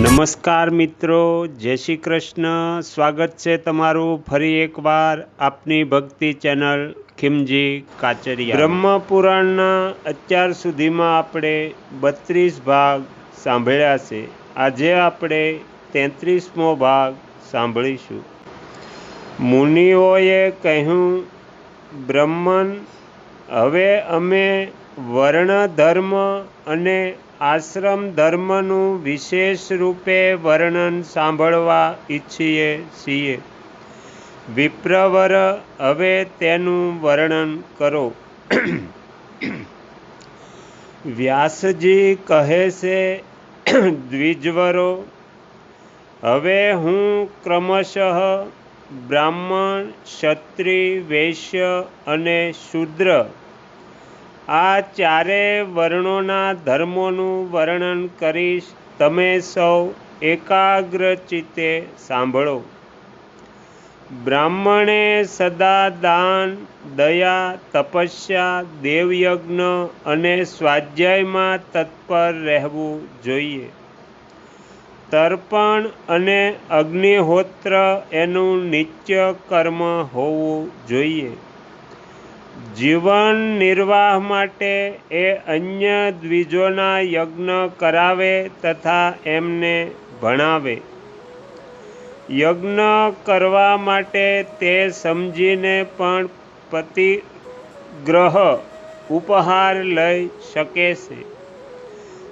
નમસ્કાર મિત્રો, જય શ્રી કૃષ્ણ. સ્વાગત છે તમારું ફરી એકવાર આપની ભક્તિ ચેનલ ખીમજી કાચરિયા. બ્રહ્મપુરાણના અત્યાર સુધીમાં આપણે બત્રીસ ભાગ સાંભળ્યા છે. આજે આપણે તેત્રીસમો ભાગ સાંભળીશું. મુનિઓએ કહ્યું, બ્રહ્મન, હવે અમે વર્ણ ધર્મ અને આશ્રમ ધર્મનું વિશેષ રૂપે વર્ણન સાંભળવા ઈચ્છીએ છીએ. વિપ્રવર, હવે તેનું વર્ણન કરો. વ્યાસજી કહે છે, દ્વિજવરો, હવે હું ક્રમશઃ બ્રાહ્મણ, ક્ષત્રિય, વૈશ્ય અને શૂદ્ર આ ચારે વર્ણોના ધર્મોનું વર્ણન કરીશ. તમે સૌ એકાગ્ર ચિત્તે સાંભળો. બ્રાહ્મણે સદા દાન, દયા, તપસ્યા, દેવયજ્ઞ અને સ્વાધ્યાયમાં તત્પર રહેવું જોઈએ. તર્પણ અને અગ્નિહોત્ર એનું નિત્ય કર્મ હોવું જોઈએ. જીવન નિર્વાહ માટે એ અન્ય દ્વિજોના યજ્ઞ કરાવે તથા એમને ભણાવે. યજ્ઞ કરવા માટે તે સમજીને પણ પતિગ્રહ ઉપહાર લઈ શકે છે.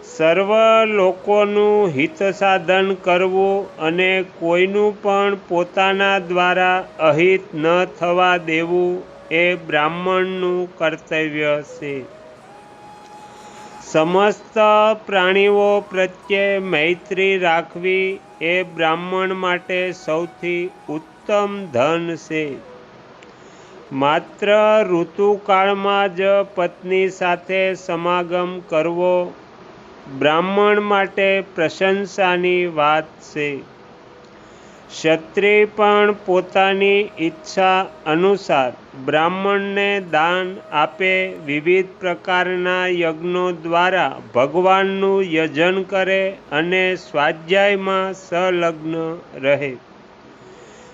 સર્વ લોકોનું હિત સાધન કરવું અને કોઈનું પણ પોતાના દ્વારા અહિત ન થવા દેવું એ બ્રાહ્મણનું કર્તવ્ય છે. સમસ્ત પ્રાણીઓ પ્રત્યે મૈત્રી રાખવી એ બ્રાહ્મણ માટે સૌથી ઉત્તમ ધન છે. માત્ર ઋતુકાળમાં જ પત્ની સાથે સમાગમ કરવો બ્રાહ્મણ માટે પ્રશંસાની વાત છે. ક્ષત્રિય પણ પોતાની ઈચ્છા અનુસાર બ્રાહ્મણને દાન આપે વિવિધ પ્રકારના યજ્ઞો દ્વારા ભગવાનનું યજન કરે અને સ્વાધ્યાયમાં સંલગ્ન રહે.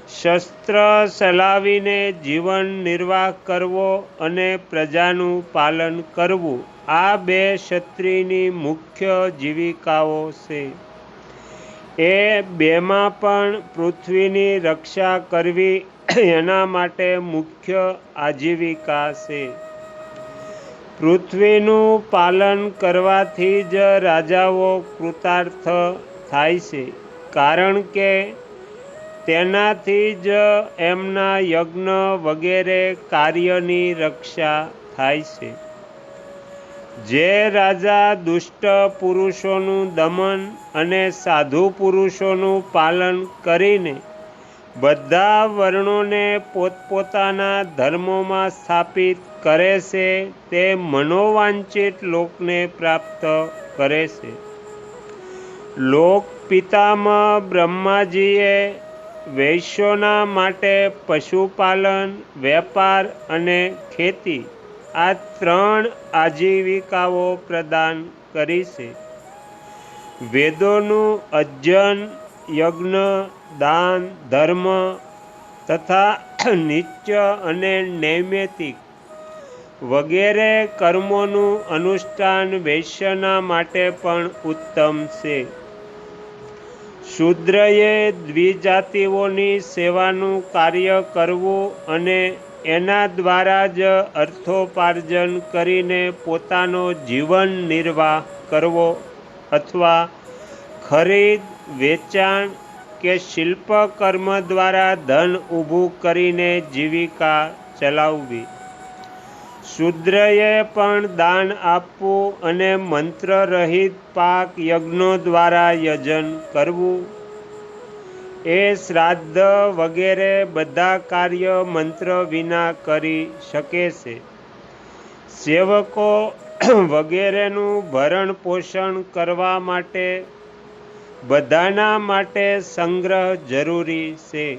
શસ્ત્ર ચલાવીને જીવન નિર્વાહ કરવો અને પ્રજાનું પાલન કરવું આ બે ક્ષત્રિયની મુખ્ય જીવિકાઓ છે. એ બેમાં પણ પૃથ્વીની રક્ષા કરવી એના માટે મુખ્ય આજીવિકા છે. પૃથ્વીનું પાલન કરવાથી જ રાજાઓ કૃતાર્થ થાય છે, કારણ કે તેનાથી જ એમના યજ્ઞ વગેરે કાર્યની રક્ષા થાય છે. જે રાજા દુષ્ટ પુરુષોનું દમન અને સાધુ પુરુષોનું પાલન કરીને બધા વર્ણોને પોતપોતાના ધર્મોમાં સ્થાપિત કરે છે, તે મનોવાંચિત લોકને પ્રાપ્ત કરે છે. લોક પિતામાં બ્રહ્માજીએ વૈશ્યોના માટે પશુપાલન, વેપાર અને ખેતી આ ત્રણ આજીવિકાઓ પ્રદાન કરી છે. વેદોનું અજ્જન, યજ્ઞ, દાન, ધર્મ તથા નિત્ય અને નૈમિતિક વગેરે કર્મોનું અનુષ્ઠાન વૈશ્યના માટે પણ ઉત્તમ છે. શૂદ્રએ દ્વિજાતિઓની સેવાનું કાર્ય કરવું અને એના દ્વારા જ અર્થોપાર્જન કરીને પોતાનો જીવન નિર્વાહ કરવો અથવા ખરીદ, વેચાણ કે શિલ્પકર્મ દ્વારા ધન ઊભું કરીને જીવિકા ચલાવવી. શુદ્રએ પણ દાન આપવું અને મંત્રરહિત પાક યજ્ઞો દ્વારા યજન કરવું. એ શ્રાદ્ધ વગેરે બધા કાર્ય મંત્ર વિના કરી શકે છે. સેવકો વગેરેનું ભરણ પોષણ કરવા માટે બધાના માટે સંગ્રહ જરૂરી છે.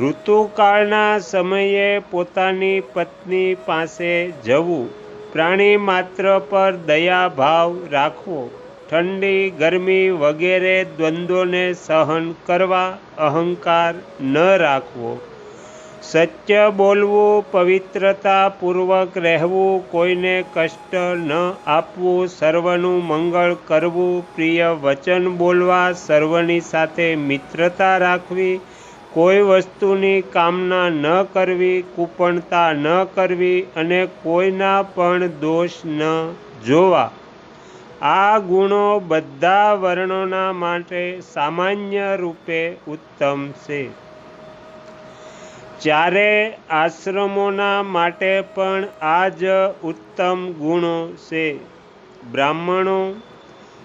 ઋતુકાળના સમયે પોતાની પત્ની પાસે જવું પ્રાણી માત્ર પર દયા ભાવ રાખવો ઠંડી, ગરમી વગેરે દ્વંદ્વોને સહન કરવા અહંકાર ન રાખવો. સત્ય બોલવું, પવિત્રતાપૂર્વક રહેવું, કોઈને કષ્ટ ન આપવું, સર્વનું મંગળ કરવું, પ્રિય વચન બોલવા, સર્વની સાથે મિત્રતા રાખવી, કોઈ વસ્તુની કામના ન કરવી, કૂપણતા ન કરવી અને કોઈના પણ દોષ ન જોવા. આ ગુણો બધા વર્ણોના માટે સામાન્ય રૂપે ઉત્તમ છે. ચારે આશ્રમોના માટે પણ આ જ ઉત્તમ ગુણો છે. બ્રાહ્મણો,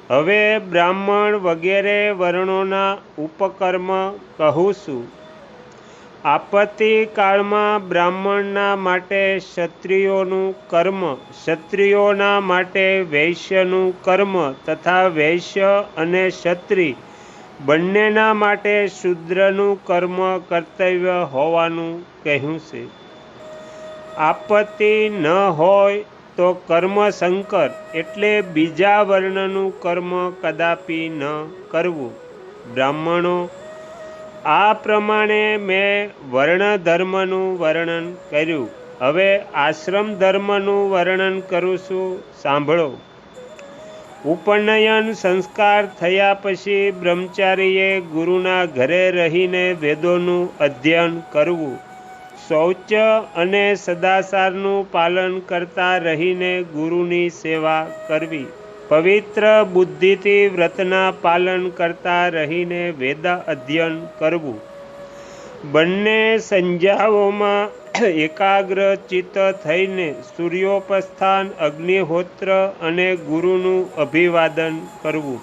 હવે બ્રાહ્મણ વગેરે વર્ણોના ઉપકર્મ કહું છું. આપત્તિ કાળમાં બ્રાહ્મણના માટે ક્ષત્રિયોનું કર્મ, ક્ષત્રિયોના માટે વૈશ્યનું કર્મ તથા વૈશ્ય અને ક્ષત્રિય બંનેના માટે શૂદ્રનું કર્મ કર્તવ્ય હોવાનું કહ્યું છે. આપત્તિ ન હોય તો કર્મ સંકર એટલે બીજા વર્ણનું કર્મ કદાપી ન કરવું. બ્રાહ્મણો આ પ્રમાણે મેં વર્ણ ધર્મનું વર્ણન કર્યું. હવે આશ્રમ ધર્મનું વર્ણન કરું છું. સાંભળો. ઉપનયન સંસ્કાર થયા પછી બ્રહ્મચારીએ ગુરુના ઘરે રહીને વેદોનું અધ્યયન કરવું. શૌચ અને સદાચારનું પાલન કરતા રહીને ગુરુની સેવા કરવી. પવિત્ર બુદ્ધિથી વ્રતના પાલન કરતા રહીને વેદ અધ્યયન કરવું. બંને સંજાઓમાં એકાગ્ર ચિત્ત થઈને સૂર્યોપસ્થાન, અગ્નિહોત્ર અને ગુરુનું અભિવાદન કરવું.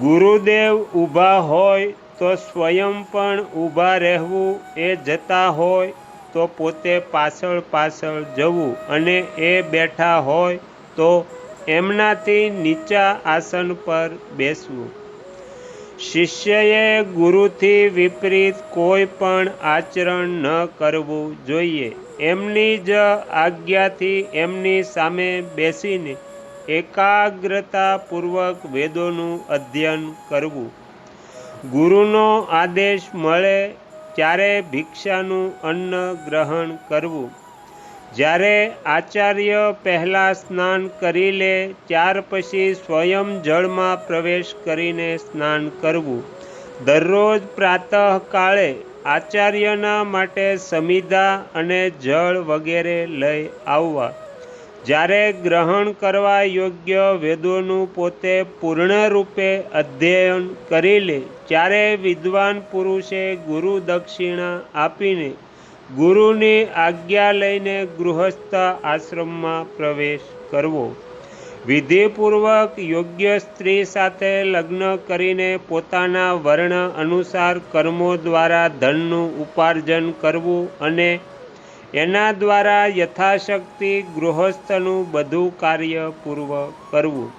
ગુરુદેવ ઊભા હોય તો સ્વયં પણ ઊભા રહેવું, એ જતા હોય તો પોતે પાછળ પાછળ જવું અને એ બેઠા હોય તો એમનાથી નીચા આસન પર બેસવું. શિષ્યએ ગુરુથી વિપરીત કોઈ પણ આચરણ ન કરવું જોઈએ. એમની જ આજ્ઞાથી એમની સામે બેસીને એકાગ્રતાપૂર્વક વેદોનું અધ્યયન કરવું. ગુરુનો આદેશ મળે ત્યારે ભિક્ષાનું અન્ન ગ્રહણ કરવું. જ્યારે આચાર્ય પહેલાં સ્નાન કરી લે, ત્યાર પછી સ્વયં જળમાં પ્રવેશ કરીને સ્નાન કરવું. દરરોજ પ્રાતઃકાળે આચાર્યના માટે સમિધા અને જળ વગેરે લઈ આવવા. જ્યારે ગ્રહણ કરવા યોગ્ય વેદોનું પોતે પૂર્ણ રૂપે અધ્યયન કરી લે, ત્યારે વિદ્વાન પુરુષે ગુરુ દક્ષિણા આપીને ગુરુની આજ્ઞા લઈને ગૃહસ્થ આશ્રમમાં પ્રવેશ કરવો. વિધિપૂર્વક યોગ્ય સ્ત્રી સાથે લગ્ન કરીને પોતાના વર્ણ અનુસાર કર્મો દ્વારા ધનનું ઉપાર્જન કરવું અને એના દ્વારા યથાશક્તિ ગૃહસ્થનું બધું કાર્ય પૂર્વ કરવું.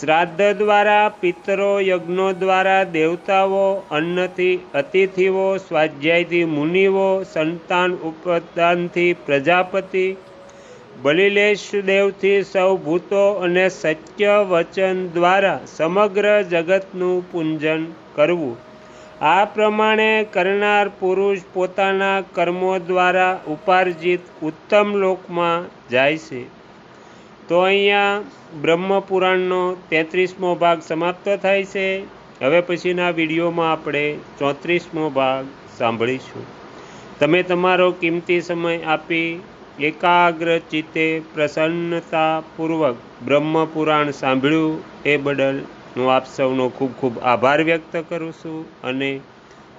શ્રાદ્ધ દ્વારા, પિતરો યજ્ઞો દ્વારા દેવતાઓ, અન્નથી, અતિથિઓ, સ્વાધ્યાયથી મુનિઓ, સંતાન ઉપદાનથી પ્રજાપતિ, બલિલેશ દેવથી સૌ ભૂતો અને સત્ય વચન દ્વારા સમગ્ર જગતનું પૂંજન કરવું. આ પ્રમાણે કરનાર પુરુષ પોતાના કર્મો દ્વારા ઉપાર્જિત ઉત્તમ લોકમાં જાય છે. તો અહીંયા બ્રહ્મપુરાણનો તેત્રીસમો ભાગ સમાપ્ત થાય છે. હવે પછીના વિડીયોમાં આપણે ચોત્રીસમો ભાગ સાંભળીશું. તમે તમારો કિંમતી સમય આપી એકાગ્ર ચિત્તે પ્રસન્નતાપૂર્વક બ્રહ્મપુરાણ સાંભળ્યું એ બદલ હું આપ સૌનો ખૂબ ખૂબ આભાર વ્યક્ત કરું છું અને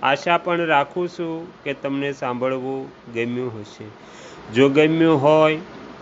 આશા પણ રાખું છું કે તમને સાંભળવું ગમ્યું હશે. જો ગમ્યું હોય